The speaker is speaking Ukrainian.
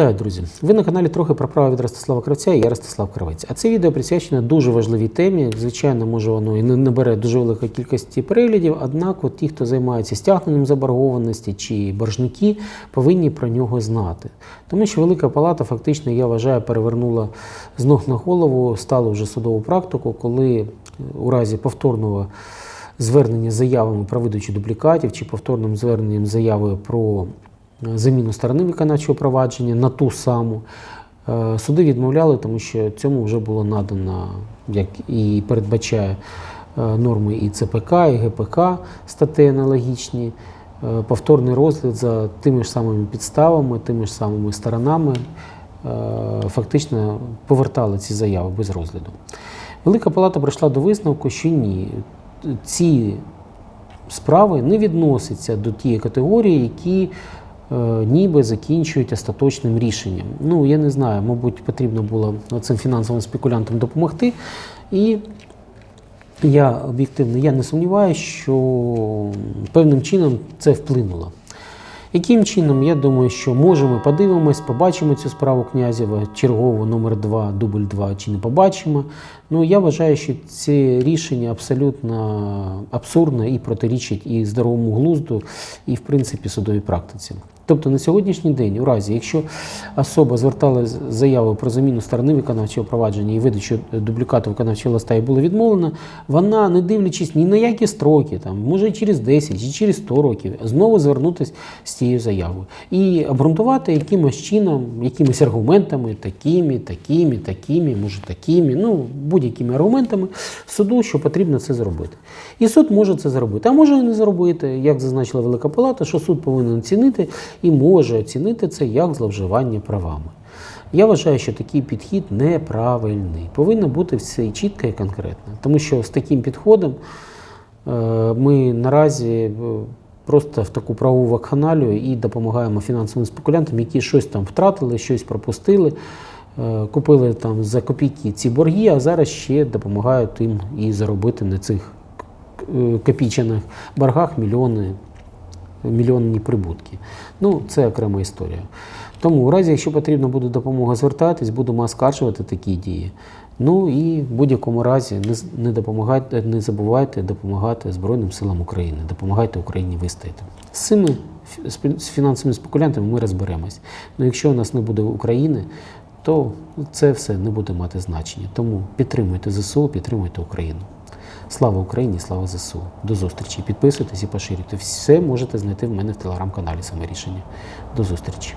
Друзі! Ви на каналі трохи про право від Ростислава Кравця я Ростислав Кравець. А це відео присвячено дуже важливій темі. Звичайно, може воно і не набере дуже великої кількості переглядів, однак от ті, хто займається стягненням заборгованості чи боржники, повинні про нього знати. Тому що Велика Палата фактично, я вважаю, перевернула з ног на голову сталу вже судову практику, коли е, у разі повторного звернення заявами про видачу дублікатів чи повторним зверненням заявою про заміну сторони виконавчого провадження на ту саму. Е, Суди відмовляли, тому що цьому вже було надано, як і передбачає е, норми і ЦПК, і ГПК статей аналогічні, е, повторний розгляд за тими ж самими підставами, тими ж самими сторонами е, фактично повертали ці заяви без розгляду. Велика Палата прийшла до висновку, що ні, ці справи не відносяться до тієї категорії, які е, ніби закінчують остаточним рішенням. Ну, я не знаю, мабуть, потрібно було цим фінансовим спекулянтам допомогти. І я об'єктивно я не сумніваюся, що певним чином це вплинуло. Яким чином, я думаю, що може ми подивимось, побачимо цю справу Князєва, чергову номер 2, дубль 2, чи не побачимо. Ну, я вважаю, що це рішення абсолютно абсурдне і протирічить і здоровому глузду, і в принципі судовій практиці. Тобто на сьогоднішній день, у разі, якщо особа звертала заяву про заміну сторони виконавчого провадження і видачу дублікату виконавчого листа і було відмовлено, вона, не дивлячись ні на які строки, там, може через 10 чи через 100 років, знову звернутися з цією заявою і обґрунтувати якимось чином, якимись аргументами, такими, такими, такими, може такими, ну будь-якими аргументами суду, що потрібно це зробити. І суд може це зробити, а може і не зробити, як зазначила Велика Палата, що суд повинен оцінити і може оцінити це як зловживання правами. Я вважаю, що такий підхід неправильний. Повинно бути все і чітко і конкретно. Тому що з таким підходом е, ми наразі е, просто в таку правову вакханалію і допомагаємо фінансовим спекулянтам, які щось там втратили, щось пропустили, е, купили там за копійки ці борги, а зараз ще допомагають їм і заробити на цих копійчаних боргах мільйони мільйонні прибутки. Ну, це окрема історія. Тому, у разі, якщо потрібна буде допомога, звертайтесь, будемо оскаржувати такі дії. Ну і в будь-якому разі не, не допомагайте, не забувайте допомагати Збройним силам України, допомагайте Україні вистояти. З цими з фінансовими спекулянтами ми розберемось. Ну, якщо у нас не буде України, то це все не буде мати значення. Тому підтримуйте ЗСУ, підтримуйте Україну. Слава Україні, слава ЗСУ. До зустрічі. Підписуйтесь і поширюйте. Все можете знайти в мене в телеграм-каналі саме рішення. До зустрічі.